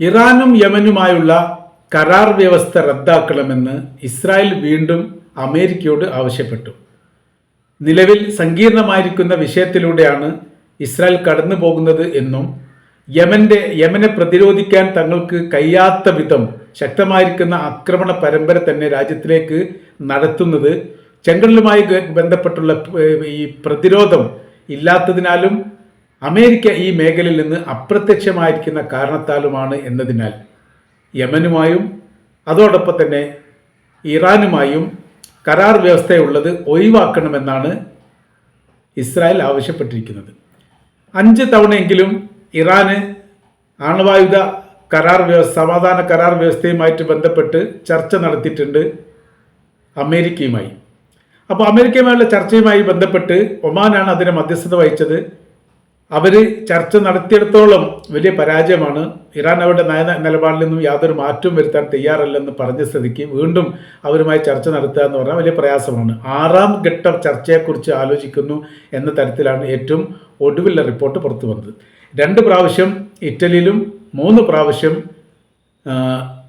ഇറാനും യമനുമായുള്ള കരാർ വ്യവസ്ഥ റദ്ദാക്കണമെന്ന് ഇസ്രായേൽ വീണ്ടും അമേരിക്കയോട് ആവശ്യപ്പെട്ടു. നിലവിൽ സങ്കീർണമായിരിക്കുന്ന വിഷയത്തിലൂടെയാണ് ഇസ്രായേൽ കടന്നു പോകുന്നത് എന്നും യമന്റെ യമനെ പ്രതിരോധിക്കാൻ തങ്ങൾക്ക് കഴിയാത്ത വിധം ശക്തമായിരിക്കുന്ന ആക്രമണ പരമ്പര തന്നെ രാജ്യത്തിലേക്ക് നടത്തുന്നത് ചെങ്കടലുമായി ബന്ധപ്പെട്ടുള്ള ഈ പ്രതിരോധം ഇല്ലാത്തതിനാലും അമേരിക്ക ഈ മേഖലയിൽ നിന്ന് അപ്രത്യക്ഷമായിരിക്കുന്ന കാരണത്താലുമാണ് എന്നതിനാൽ യമനുമായും അതോടൊപ്പം തന്നെ ഇറാനുമായും കരാർ വ്യവസ്ഥയുള്ളത് ഒഴിവാക്കണമെന്നാണ് ഇസ്രായേൽ ആവശ്യപ്പെട്ടിരിക്കുന്നത്. അഞ്ച് തവണയെങ്കിലും ഇറാന് ആണവായുധ കരാർ വ്യവസ്ഥ സമാധാന കരാർ വ്യവസ്ഥയുമായിട്ട് ബന്ധപ്പെട്ട് ചർച്ച നടത്തിയിട്ടുണ്ട് അമേരിക്കയുമായി. അപ്പോൾ അമേരിക്കയുമായുള്ള ചർച്ചയുമായി ബന്ധപ്പെട്ട് ഒമാനാണ് അതിന് മധ്യസ്ഥത വഹിച്ചത്. അവർ ചർച്ച നടത്തിയിടത്തോളം വലിയ പരാജയമാണ്. ഇറാൻ അവരുടെ നയ നിലപാടിൽ നിന്നും യാതൊരു മാറ്റവും വരുത്താൻ തയ്യാറല്ലെന്ന് പറഞ്ഞ സ്ഥിതിക്ക് വീണ്ടും അവരുമായി ചർച്ച നടത്തുക എന്ന് പറഞ്ഞാൽ വലിയ പ്രയാസമാണ്. ആറാം ഘട്ട ചർച്ചയെക്കുറിച്ച് ആലോചിക്കുന്നു എന്ന തരത്തിലാണ് ഏറ്റവും ഒടുവിലുള്ള റിപ്പോർട്ട് പുറത്തു വന്നത്. രണ്ട് പ്രാവശ്യം ഇറ്റലിയിലും മൂന്ന് പ്രാവശ്യം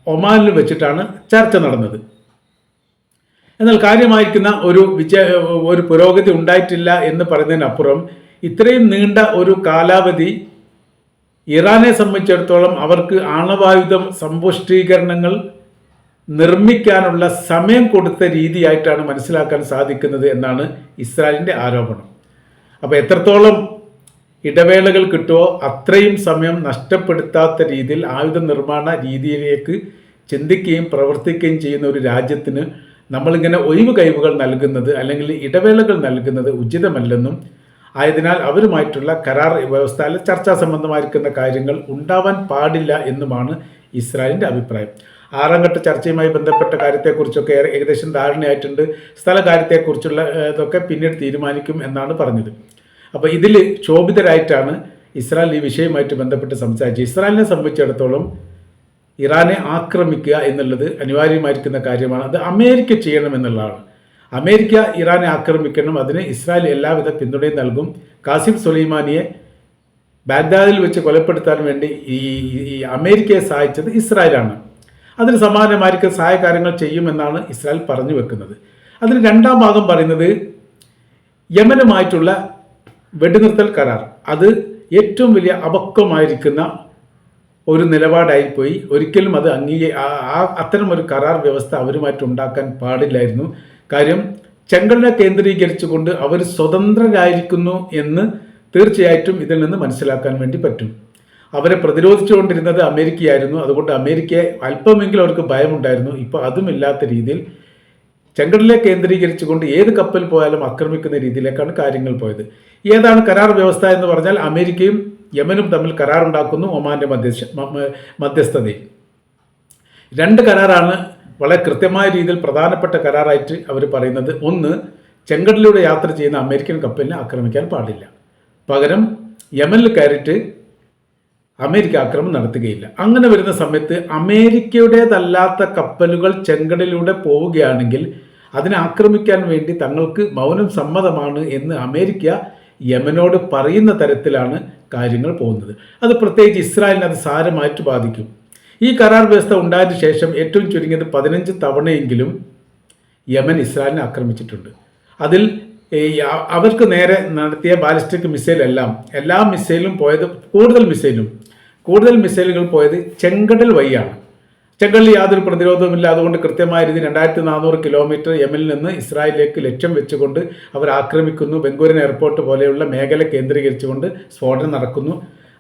ഒമാനിലും വെച്ചിട്ടാണ് ചർച്ച നടന്നത്. എന്നാൽ കാര്യമായിരിക്കുന്ന ഒരു വിജയ ഒരു പുരോഗതി ഉണ്ടായിട്ടില്ല എന്ന് പറയുന്നതിനപ്പുറം ഇത്രയും നീണ്ട ഒരു കാലാവധി ഇറാനെ സംബന്ധിച്ചിടത്തോളം അവർക്ക് ആണവായുധം സമ്പുഷ്ടീകരണങ്ങൾ നിർമ്മിക്കാനുള്ള സമയം കൊടുത്ത രീതിയായിട്ടാണ് മനസ്സിലാക്കാൻ സാധിക്കുന്നത് എന്നാണ് ഇസ്രായേലിന്റെ ആരോപണം. അപ്പോൾ എത്രത്തോളം ഇടവേളകൾ കിട്ടുമോ അത്രയും സമയം നഷ്ടപ്പെടുത്താത്ത രീതിയിൽ ആയുധ നിർമ്മാണ രീതിയിലേക്ക് ചിന്തിക്കുകയും പ്രവർത്തിക്കുകയും ചെയ്യുന്ന ഒരു രാജ്യത്തിന് നമ്മളിങ്ങനെ ഒഴിവ് കഴിവുകൾ നൽകുന്നത് അല്ലെങ്കിൽ ഇടവേളകൾ നൽകുന്നത് ഉചിതമല്ലെന്നും ആയതിനാൽ അവരുമായിട്ടുള്ള കരാർ വ്യവസ്ഥ അല്ലെങ്കിൽ ചർച്ചാ സംബന്ധമായിരിക്കുന്ന കാര്യങ്ങൾ ഉണ്ടാവാൻ പാടില്ല എന്നുമാണ് ഇസ്രായേലിന്റെ അഭിപ്രായം. ആറാം ഘട്ട ചർച്ചയുമായി ബന്ധപ്പെട്ട കാര്യത്തെക്കുറിച്ചൊക്കെ ഏകദേശം ധാരണയായിട്ടുണ്ട്. സ്ഥല കാര്യത്തെക്കുറിച്ചുള്ള ഇതൊക്കെ പിന്നീട് തീരുമാനിക്കും എന്നാണ് പറഞ്ഞത്. അപ്പോൾ ഇതിൽ ക്ഷോഭിതരായിട്ടാണ് ഇസ്രായേൽ ഈ വിഷയവുമായിട്ട് ബന്ധപ്പെട്ട് സംസാരിച്ചത്. ഇസ്രായേലിനെ സംബന്ധിച്ചിടത്തോളം ഇറാനെ ആക്രമിക്കുക എന്നുള്ളത് അനിവാര്യമായിരിക്കുന്ന കാര്യമാണ്. അത് അമേരിക്ക ചെയ്യണമെന്നുള്ളതാണ് അമേരിക്ക ഇറാനെ ആക്രമിക്കണം അതിന് ഇസ്രായേൽ എല്ലാവിധ പിന്തുണയും നൽകും. കാസിം സുലൈമാനിയെ ബാഗ്ദാദിൽ വെച്ച് കൊലപ്പെടുത്താൻ വേണ്ടി ഈ ഈ- അമേരിക്കയെ സഹായിച്ചത് ഇസ്രായേലാണ്. അതിന് സമാനമായിരിക്കും സഹായകാര്യങ്ങൾ ചെയ്യുമെന്നാണ് ഇസ്രായേൽ പറഞ്ഞു വെക്കുന്നത്. അതിന് രണ്ടാം ഭാഗം പറയുന്നത് യമനുമായിട്ടുള്ള വെടിനിർത്തൽ കരാർ. അത് ഏറ്റവും വലിയ അപക്വമായിരിക്കുന്ന ഒരു നിലപാടായിപ്പോയി. ഒരിക്കലും അത് അംഗീക ആ- ആ അത്തരം ഒരു കരാർ വ്യവസ്ഥ അവരുമായിട്ട് ഉണ്ടാക്കാൻ പാടില്ലായിരുന്നു. കാര്യം ചെങ്കലിനെ കേന്ദ്രീകരിച്ചുകൊണ്ട് അവർ സ്വതന്ത്രരായിരിക്കുന്നു എന്ന് തീർച്ചയായിട്ടും ഇതിൽ നിന്ന് മനസ്സിലാക്കാൻ വേണ്ടി പറ്റും. അവരെ പ്രതിരോധിച്ചുകൊണ്ടിരുന്നത് അമേരിക്കയായിരുന്നു. അതുകൊണ്ട് അമേരിക്കയെ അല്പമെങ്കിലും അവർക്ക് ഭയമുണ്ടായിരുന്നു. ഇപ്പോൾ അതുമില്ലാത്ത രീതിയിൽ ചെങ്കടലിനെ കേന്ദ്രീകരിച്ചുകൊണ്ട് ഏത് കപ്പൽ പോയാലും ആക്രമിക്കുന്ന രീതിയിലേക്കാണ് കാര്യങ്ങൾ പോയത്. ഏതാണ് കരാർ വ്യവസ്ഥ എന്ന് പറഞ്ഞാൽ അമേരിക്കയും യമനും തമ്മിൽ കരാറുണ്ടാക്കുന്നു ഒമാന്റെ മധ്യസ്ഥ മധ്യസ്ഥതയിൽ. രണ്ട് കരാറാണ് വളരെ കൃത്യമായ രീതിയിൽ പ്രധാനപ്പെട്ട കരാറായിട്ട് അവർ പറയുന്നത് ഒന്ന് ചെങ്കടലിലൂടെ യാത്ര ചെയ്യുന്ന അമേരിക്കൻ കപ്പലിനെ ആക്രമിക്കാൻ പാടില്ല. പകരം യമനിൽ കയറിയിട്ട് അമേരിക്ക ആക്രമണം നടത്തുകയില്ല. അങ്ങനെ വരുന്ന സമയത്ത് അമേരിക്കയുടേതല്ലാത്ത കപ്പലുകൾ ചെങ്കടലിലൂടെ പോവുകയാണെങ്കിൽ അതിനെ ആക്രമിക്കാൻ വേണ്ടി തങ്ങൾക്ക് മൗനം സമ്മതമാണ് എന്ന് അമേരിക്ക യമനോട് പറയുന്ന തരത്തിലാണ് കാര്യങ്ങൾ പോകുന്നത്. അത് പ്രത്യേകിച്ച് ഇസ്രായേലിനെ അത് സാരമായിട്ട് ബാധിക്കും. ഈ കരാർ വ്യവസ്ഥ ഉണ്ടായതിനു ശേഷം ഏറ്റവും ചുരുങ്ങിയത് പതിനഞ്ച് തവണയെങ്കിലും യമൻ ഇസ്രായേലിനെ ആക്രമിച്ചിട്ടുണ്ട്. അതിൽ അവർക്ക് നേരെ നടത്തിയ ബാലിസ്റ്റിക് മിസൈൽ എല്ലാം മിസൈലും പോയത് കൂടുതൽ മിസൈലും കൂടുതൽ മിസൈലുകൾ പോയത് ചെങ്കടൽ വഴിയാണ്. ചെങ്കടലിൽ യാതൊരു പ്രതിരോധവുമില്ല. അതുകൊണ്ട് കൃത്യമായ രീതിയിൽ രണ്ടായിരത്തി നാനൂറ് കിലോമീറ്റർ യമനിൽ നിന്ന് ഇസ്രായേലിലേക്ക് ലക്ഷ്യം വെച്ചുകൊണ്ട് അവർ ആക്രമിക്കുന്നു. ബംഗൂരൻ എയർപോർട്ട് പോലെയുള്ള മേഖല കേന്ദ്രീകരിച്ചുകൊണ്ട് സ്ഫോടനം നടക്കുന്നു.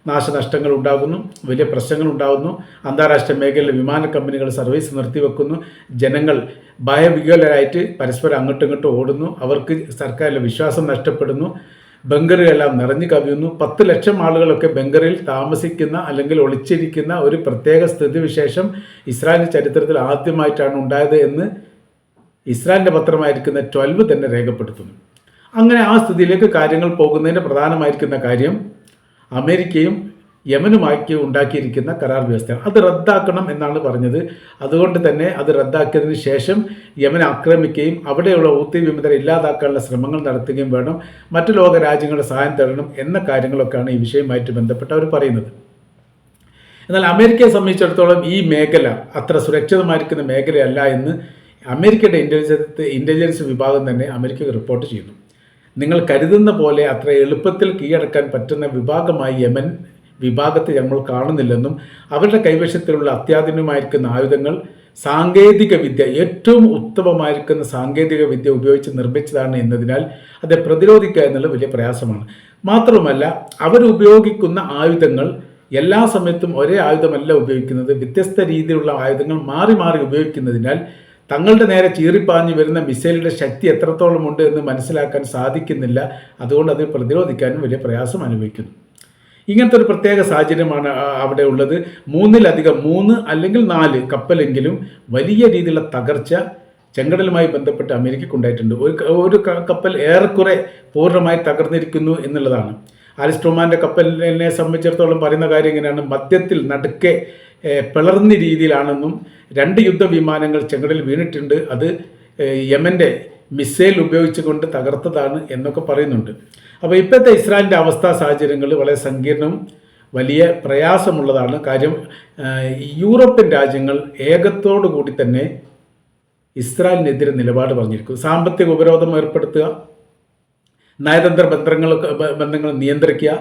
നാശനഷ്ടങ്ങൾ ഉണ്ടാകുന്നു വലിയ പ്രശ്നങ്ങൾ ഉണ്ടാകുന്നു. അന്താരാഷ്ട്ര മേഖലയിലെ വിമാന കമ്പനികൾ സർവീസ് നിർത്തിവെക്കുന്നു. ജനങ്ങൾ ഭയവികലരായിട്ട് പരസ്പരം അങ്ങോട്ടും ഇങ്ങോട്ടും ഓടുന്നു. അവർക്ക് സർക്കാരിലെ വിശ്വാസം നഷ്ടപ്പെടുന്നു. ബങ്കറുകളെല്ലാം നിറഞ്ഞു കവിയുന്നു. പത്ത് ലക്ഷം ആളുകളൊക്കെ ബങ്കറിൽ താമസിക്കുന്ന അല്ലെങ്കിൽ ഒളിച്ചിരിക്കുന്ന ഒരു പ്രത്യേക സ്ഥിതിവിശേഷം ഇസ്രായേൽ ചരിത്രത്തിൽ ആദ്യമായിട്ടാണ് ഉണ്ടായത് എന്ന് ഇസ്രായേലിന്റെ പത്രമായിരിക്കുന്ന ട്വൽവ് തന്നെ രേഖപ്പെടുത്തുന്നു. അങ്ങനെ ആ സ്ഥിതിയിലേക്ക് കാര്യങ്ങൾ പോകുന്നതിന് പ്രധാനമായിരിക്കുന്ന കാര്യം അമേരിക്കയും യമനുമാക്കി ഉണ്ടാക്കിയിരിക്കുന്ന കരാർ വ്യവസ്ഥയാണ്. അത് റദ്ദാക്കണം എന്നാണ് പറഞ്ഞത്. അതുകൊണ്ട് തന്നെ അത് റദ്ദാക്കിയതിന് ശേഷം യമൻ ആക്രമിക്കുകയും അവിടെയുള്ള ഊത്തി വിമതരെ ഇല്ലാതാക്കാനുള്ള ശ്രമങ്ങൾ നടത്തുകയും വേണം. മറ്റു ലോക രാജ്യങ്ങളുടെ സഹായം തേടണം എന്ന കാര്യങ്ങളൊക്കെയാണ് ഈ വിഷയവുമായിട്ട് ബന്ധപ്പെട്ട് അവർ പറയുന്നത്. എന്നാൽ അമേരിക്കയെ സംബന്ധിച്ചിടത്തോളം ഈ മേഖല അത്ര സുരക്ഷിതമായിരിക്കുന്ന മേഖലയല്ല എന്ന് അമേരിക്കയുടെ ഇന്റലിജൻസ് ഇന്റലിജൻസ് വിഭാഗം തന്നെ അമേരിക്കയ്ക്ക് റിപ്പോർട്ട് ചെയ്യുന്നു. നിങ്ങൾ കരുതുന്ന പോലെ അത്ര എളുപ്പത്തിൽ കീഴടക്കാൻ പറ്റുന്ന വിഭാഗമായി യമൻ വിഭാഗത്തെ നമ്മൾ കാണുന്നില്ലെന്നും അവരുടെ കൈവശത്തിലുള്ള അത്യാധുനികമായിരിക്കുന്ന ആയുധങ്ങൾ സാങ്കേതിക വിദ്യ ഏറ്റവും ഉത്തമമായിരിക്കുന്ന സാങ്കേതിക വിദ്യ ഉപയോഗിച്ച് നിർമ്മിച്ചതാണ് എന്നതിനാൽ അത് പ്രതിരോധിക്കുക എന്നുള്ള വലിയ പ്രയാസമാണ്. മാത്രമല്ല അവരുപയോഗിക്കുന്ന ആയുധങ്ങൾ എല്ലാ സമയത്തും ഒരേ ആയുധമല്ല ഉപയോഗിക്കുന്നത്. വ്യത്യസ്ത രീതിയിലുള്ള ആയുധങ്ങൾ മാറി മാറി ഉപയോഗിക്കുന്നതിനാൽ തങ്ങളുടെ നേരെ ചീറിപ്പാഞ്ഞു വരുന്ന മിസൈലിന്റെ ശക്തി എത്രത്തോളം ഉണ്ട് എന്ന് മനസ്സിലാക്കാൻ സാധിക്കുന്നില്ല. അതുകൊണ്ട് അതിനെ പ്രതിരോധിക്കാനും വലിയ പ്രയാസം അനുഭവിക്കുന്നു. ഇങ്ങനത്തെ ഒരു പ്രത്യേക സാഹചര്യമാണ് അവിടെ ഉള്ളത്. മൂന്നിലധികം മൂന്ന് അല്ലെങ്കിൽ നാല് കപ്പലെങ്കിലും വലിയ രീതിയിലുള്ള തകർച്ച ചെങ്കടലുമായി ബന്ധപ്പെട്ട് അമേരിക്കയ്ക്ക് ഉണ്ടായിട്ടുണ്ട് ഒരു ഒരു കപ്പൽ ഏറെക്കുറെ പൂർണമായി തകർന്നിരിക്കുന്നു എന്നുള്ളതാണ്. ആലിസ്റ്റോമാന്റെ കപ്പലിനെ സംബന്ധിച്ചിടത്തോളം പറയുന്ന കാര്യം ഇങ്ങനെയാണ്. മധ്യത്തിൽ നടുക്കെ പിളർന്ന രീതിയിലാണെന്നും രണ്ട് യുദ്ധവിമാനങ്ങൾ ചെങ്കടലിൽ വീണിട്ടുണ്ട്. അത് യമന്റെ മിസൈൽ ഉപയോഗിച്ചുകൊണ്ട് തകർത്തതാണ് എന്നൊക്കെ പറയുന്നുണ്ട്. അപ്പോൾ ഇപ്പോഴത്തെ ഇസ്രായേലിന്റെ അവസ്ഥാ സാഹചര്യങ്ങൾ വളരെ സങ്കീർണവും വലിയ പ്രയാസമുള്ളതാണ്. കാര്യം യൂറോപ്യൻ രാജ്യങ്ങൾ ഏകത്തോടു കൂടി തന്നെ ഇസ്രായേലിനെതിരെ നിലപാട് പറഞ്ഞിരിക്കും സാമ്പത്തിക ഉപരോധം ഏർപ്പെടുത്തുക നയതന്ത്ര ബന്ധങ്ങളൊക്കെ ബന്ധങ്ങൾ നിയന്ത്രിക്കുക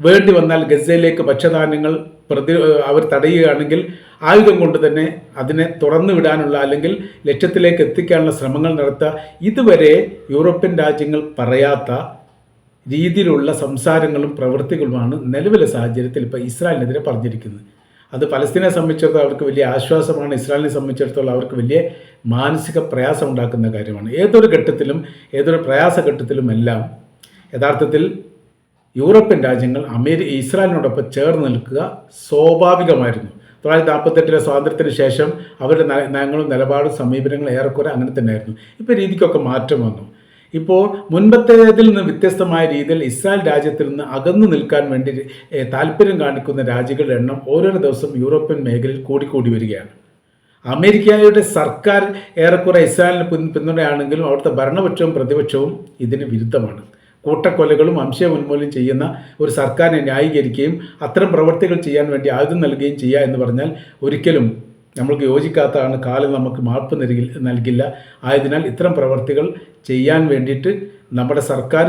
വേണ്ടി വന്നാൽ ഗസയിലേക്ക് ഭക്ഷ്യധാന്യങ്ങൾ പ്രതി അവർ തടയുകയാണെങ്കിൽ ആയുധം കൊണ്ട് തന്നെ അതിനെ തുറന്നു വിടാനുള്ള അല്ലെങ്കിൽ ലക്ഷ്യത്തിലേക്ക് എത്തിക്കാനുള്ള ശ്രമങ്ങൾ നടത്തുക ഇതുവരെ യൂറോപ്യൻ രാജ്യങ്ങൾ പറയാത്ത രീതിയിലുള്ള സംസാരങ്ങളും പ്രവൃത്തികളുമാണ് നിലവിലെ സാഹചര്യത്തിൽ ഇപ്പോൾ ഇസ്രായേലിനെതിരെ പറഞ്ഞിരിക്കുന്നത്. അത് പലസ്തീനെ സംബന്ധിച്ചിടത്തോളം അവർക്ക് വലിയ ആശ്വാസമാണ് ഇസ്രായേലിനെ സംബന്ധിച്ചിടത്തോളം അവർക്ക് വലിയ മാനസിക പ്രയാസം ഉണ്ടാക്കുന്ന കാര്യമാണ്. ഏതൊരു ഘട്ടത്തിലും ഏതൊരു പ്രയാസ ഘട്ടത്തിലും എല്ലാം യഥാർത്ഥത്തിൽ യൂറോപ്യൻ രാജ്യങ്ങൾ അമേരിക്ക ഇസ്രായേലിനോടൊപ്പം ചേർന്ന് നിൽക്കുക സ്വാഭാവികമായിരുന്നു. തൊള്ളായിരത്തി നാൽപ്പത്തെട്ടിലെ സ്വാതന്ത്ര്യത്തിന് ശേഷം അവരുടെ നയ- നയങ്ങളും നിലപാടും സമീപനങ്ങളും ഏറെക്കുറെ അങ്ങനെ തന്നെയായിരുന്നു. ഇപ്പോൾ രീതിക്കൊക്കെ മാറ്റം വന്നു. ഇപ്പോൾ മുൻപത്തേതിൽ നിന്ന് വ്യത്യസ്തമായ രീതിയിൽ ഇസ്രായേൽ രാജ്യത്തിൽ നിന്ന് അകന്നു നിൽക്കാൻ വേണ്ടി താല്പര്യം കാണിക്കുന്ന രാജ്യങ്ങളുടെ എണ്ണം ഓരോരോ ദിവസം യൂറോപ്യൻ മേഖലയിൽ കൂടിക്കൂടി വരികയാണ്. അമേരിക്കയുടെ സർക്കാർ ഏറെക്കുറെ ഇസ്രായേലിന് പിന്തുണയാണെങ്കിലും അവിടുത്തെ ഭരണപക്ഷവും പ്രതിപക്ഷവും ഇതിന് വിരുദ്ധമാണ്. കൂട്ടക്കൊലകളും വംശീയ ഉന്മൂലനം ചെയ്യുന്ന ഒരു സർക്കാരിനെ ന്യായീകരിക്കുകയും അത്തരം പ്രവർത്തികൾ ചെയ്യാൻ വേണ്ടി ആയുധം നൽകുകയും ചെയ്യുക എന്ന് പറഞ്ഞാൽ ഒരിക്കലും നമ്മൾക്ക് യോജിക്കാത്തതാണ് കാലം നമുക്ക് മാപ്പ് നൽകി നൽകില്ല. ആയതിനാൽ ഇത്തരം പ്രവർത്തികൾ ചെയ്യാൻ വേണ്ടിയിട്ട് നമ്മുടെ സർക്കാർ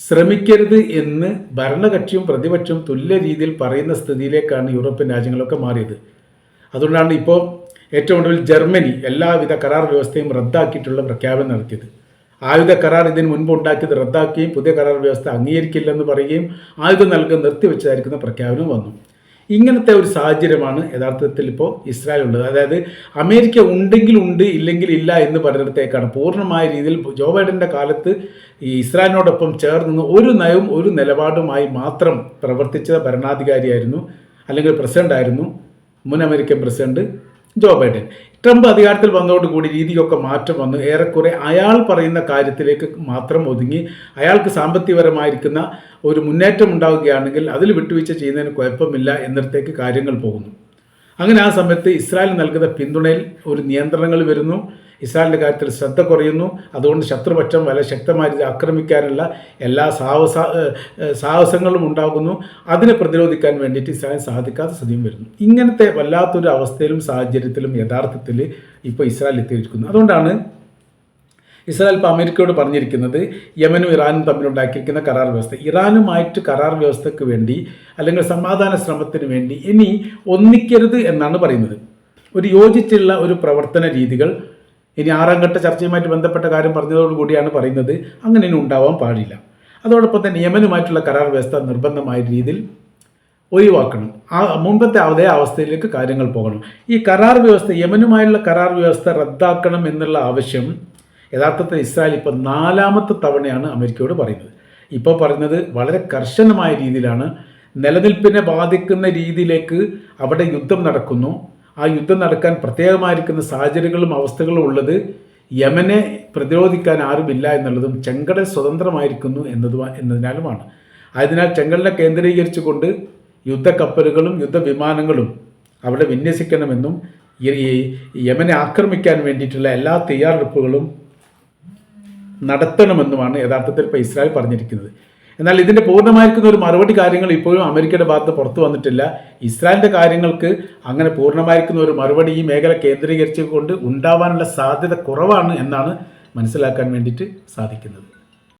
ശ്രമിക്കരുത് എന്ന് ഭരണകക്ഷിയും പ്രതിപക്ഷവും തുല്യ രീതിയിൽ പറയുന്ന സ്ഥിതിയിലേക്കാണ് യൂറോപ്യൻ രാജ്യങ്ങളൊക്കെ മാറിയത്. അതുകൊണ്ടാണ് ഇപ്പോൾ ഏറ്റവും ഒടുവിൽ ജർമ്മനി എല്ലാവിധ കരാർ വ്യവസ്ഥയും റദ്ദാക്കിയിട്ടുള്ള പ്രഖ്യാപനം നടത്തിയത്. ആയുധ കരാർ ഇതിന് മുൻപ് ഉണ്ടാക്കിയത് റദ്ദാക്കുകയും പുതിയ കരാർ വ്യവസ്ഥ അംഗീകരിക്കില്ലെന്ന് പറയുകയും ആയുധം നൽകുക നിർത്തിവെച്ചതായിരിക്കുന്ന പ്രഖ്യാപനം വന്നു. ഇങ്ങനത്തെ ഒരു സാഹചര്യമാണ് യഥാർത്ഥത്തിൽ ഇപ്പോൾ ഇസ്രായേൽ ഉള്ളത്. അതായത് അമേരിക്ക ഉണ്ടെങ്കിൽ ഉണ്ട് ഇല്ലെങ്കിൽ ഇല്ല എന്ന് പറഞ്ഞിടത്തേക്കാണ് പൂർണമായ രീതിയിൽ ജോ ബൈഡന്റെ കാലത്ത് ഈ ഇസ്രായേലിനോടൊപ്പം ചേർന്ന് ഒരു നയവും ഒരു നിലപാടുമായി മാത്രം പ്രവർത്തിച്ച ഭരണാധികാരിയായിരുന്നു അല്ലെങ്കിൽ പ്രസിഡന്റ് ആയിരുന്നു മുൻ American president Joe Biden Trump അധികാരത്തിൽ വന്നതോടുകൂടി രീതിയൊക്കെ മാറ്റം വന്നു. ഏറെക്കുറെ അയാൾ പറയുന്ന കാര്യത്തിലേക്ക് മാത്രം ഒതുങ്ങി. അയാൾക്ക് സാമ്പത്തികപരമായിരിക്കുന്ന ഒരു മുന്നേറ്റം ഉണ്ടാവുകയാണെങ്കിൽ അതിൽ വിട്ടുവീഴ്ച ചെയ്യുന്നതിന് കുഴപ്പമില്ല എന്നിടത്തേക്ക് കാര്യങ്ങൾ പോകുന്നു. അങ്ങനെ ആ സമയത്ത് ഇസ്രായേൽ നൽകുന്ന പിന്തുണയിൽ ഒരു നിയന്ത്രണങ്ങൾ വരുന്നു. ഇസ്രായേലിന്റെ കാര്യത്തിൽ ശ്രദ്ധ കുറയുന്നു. അതുകൊണ്ട് ശത്രുപക്ഷം വളരെ ശക്തമായി ആക്രമിക്കാനുള്ള എല്ലാ സാഹസ സാഹസങ്ങളും ഉണ്ടാകുന്നു. അതിനെ പ്രതിരോധിക്കാൻ വേണ്ടിയിട്ട് ഇസ്രായേൽ സാധിക്കാത്ത സ്ഥിതിയും വരുന്നു. ഇങ്ങനത്തെ വല്ലാത്തൊരു അവസ്ഥയിലും സാഹചര്യത്തിലും യഥാർത്ഥത്തിൽ ഇപ്പോൾ ഇസ്രായേൽ എത്തിയിരിക്കുന്നു. അതുകൊണ്ടാണ് ഇസ്രായേൽ ഇപ്പോൾ അമേരിക്കയോട് പറഞ്ഞിരിക്കുന്നത് യമനും ഇറാനും തമ്മിലുണ്ടാക്കിയിരിക്കുന്ന കരാർ വ്യവസ്ഥ. ഇറാനുമായിട്ട് കരാർ വ്യവസ്ഥയ്ക്ക് വേണ്ടി അല്ലെങ്കിൽ സമാധാന ശ്രമത്തിന് വേണ്ടി ഇനി ഒന്നിക്കരുത് എന്നാണ് പറയുന്നത്. ഒരു യോജിച്ചുള്ള ഒരു പ്രവർത്തന രീതികൾ ഇനി ആറാം ഘട്ട ചർച്ചയുമായിട്ട് ബന്ധപ്പെട്ട കാര്യം പറഞ്ഞതോടുകൂടിയാണ് പറയുന്നത്. അങ്ങനെ ഇനി ഉണ്ടാവാൻ പാടില്ല. അതോടൊപ്പം തന്നെ യമനുമായിട്ടുള്ള കരാർ വ്യവസ്ഥ നിർബന്ധമായ രീതിയിൽ ഒഴിവാക്കണം. ആ മുമ്പത്തെ അതേ അവസ്ഥയിലേക്ക് കാര്യങ്ങൾ പോകണം. ഈ കരാർ വ്യവസ്ഥ യമനുമായുള്ള കരാർ വ്യവസ്ഥ റദ്ദാക്കണം എന്നുള്ള ആവശ്യം യഥാർത്ഥത്തിൽ ഇസ്രായേൽ ഇപ്പോൾ നാലാമത്തെ തവണയാണ് അമേരിക്കയോട് പറയുന്നത്. ഇപ്പോൾ പറയുന്നത് വളരെ കർശനമായ രീതിയിലാണ്. നിലനിൽപ്പിനെ ബാധിക്കുന്ന രീതിയിലേക്ക് അവിടെ യുദ്ധം നടക്കുന്നു. ആ യുദ്ധം നടക്കാൻ പ്രത്യേകമായിരിക്കുന്ന സാഹചര്യങ്ങളും അവസ്ഥകളും ഉള്ളത് യമനെ പ്രതിരോധിക്കാൻ ആരുമില്ല എന്നുള്ളതും ചെങ്കടൽ സ്വതന്ത്രമായിരിക്കുന്നു എന്നതു എന്നതിനാലുമാണ്. അതിനാൽ ചെങ്കടലിനെ കേന്ദ്രീകരിച്ചുകൊണ്ട് യുദ്ധക്കപ്പലുകളും യുദ്ധവിമാനങ്ങളും അവിടെ വിന്യസിക്കണമെന്നും യമനെ ആക്രമിക്കാൻ വേണ്ടിയിട്ടുള്ള എല്ലാ തയ്യാറെടുപ്പുകളും നടത്തണമെന്നുമാണ് യഥാർത്ഥത്തിൽ ഇപ്പോൾ ഇസ്രായേൽ പറഞ്ഞിരിക്കുന്നത്. എന്നാൽ ഇതിന്റെ പൂർണമായിരിക്കുന്ന ഒരു മറുപടി കാര്യങ്ങൾ ഇപ്പോഴും അമേരിക്കയുടെ ഭാഗത്ത് പുറത്തു വന്നിട്ടില്ല. ഇസ്രായേലിന്റെ കാര്യങ്ങൾക്ക് അങ്ങനെ പൂർണമായിരിക്കുന്ന ഒരു മറുപടി ഈ മേഖല കേന്ദ്രീകരിച്ചുകൊണ്ട് ഉണ്ടാവാനുള്ള സാധ്യത കുറവാണ് എന്നാണ് മനസ്സിലാക്കാൻ വേണ്ടിയിട്ട് സാധിക്കുന്നത്.